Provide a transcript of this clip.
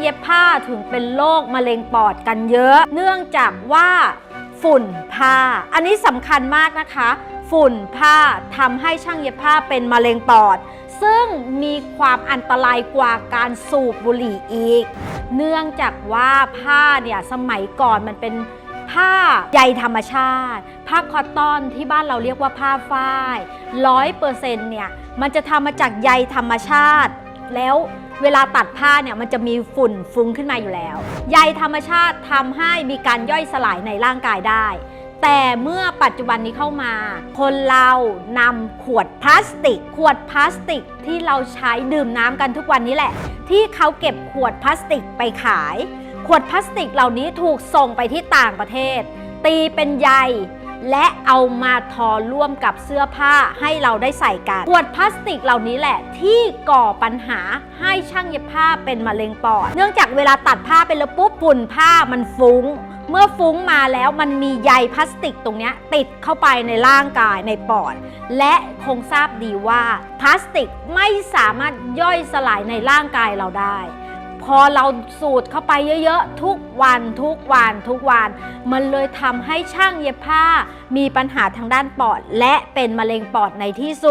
เย็บผ้าถึงเป็นโรคมะเร็งปอดกันเยอะ เนื่องจากว่าฝุ่นผ้า อันนี้สำคัญมากนะคะ ฝุ่นผ้าทำให้ช่างเย็บผ้าเป็นมะเร็งปอด ซึ่งมีความอันตรายกว่าการสูบบุหรี่อีก เนื่องจากว่าผ้าเนี่ยสมัยก่อนมันเป็นผ้าใยธรรมชาติ ผ้าคอตตอนที่บ้านเราเรียกว่าผ้าฝ้ายร้อยเปอร์เซ็นต์เนี่ย มันจะทำมาจากใยธรรมชาติ แล้วเวลาตัดผ้าเนี่ยมันจะมีฝุ่นฟุ้งขึ้นมาอยู่แล้ว ใยธรรมชาติทำให้มีการย่อยสลายในร่างกายได้ แต่เมื่อปัจจุบันนี้เข้ามา คนเรานำขวดพลาสติก ขวดพลาสติกที่เราใช้ดื่มน้ำกันทุกวันนี้แหละ ที่เขาเก็บขวดพลาสติกไปขาย ขวดพลาสติกเหล่านี้ถูกส่งไปที่ต่างประเทศ ตีเป็นใย และเอามาทอร่วมกับเสื้อผ้าให้เราได้ใส่กันขวดพลาสติกเหล่านี้แหละที่ก่อปัญหาให้ช่างเย็บผ้าเป็นมะเร็งปอด เนื่องจากเวลาตัดผ้าไปแล้วปุ๊บฝุ่นผ้ามันฟุ้งเมื่อฟุ้งมาแล้วมันมีใยพลาสติกตรงนี้ติดเข้าไปในร่างกายในปอด และคงทราบดีว่าพลาสติกไม่สามารถย่อยสลายในร่างกายเราได้ พอเราสูดเข้าไปเยอะๆ ทุกวันทุกวันทุกวัน มันเลยทำให้ช่างเย็บผ้า มีปัญหาทางด้านปอด และเป็นมะเร็งปอดในที่สุด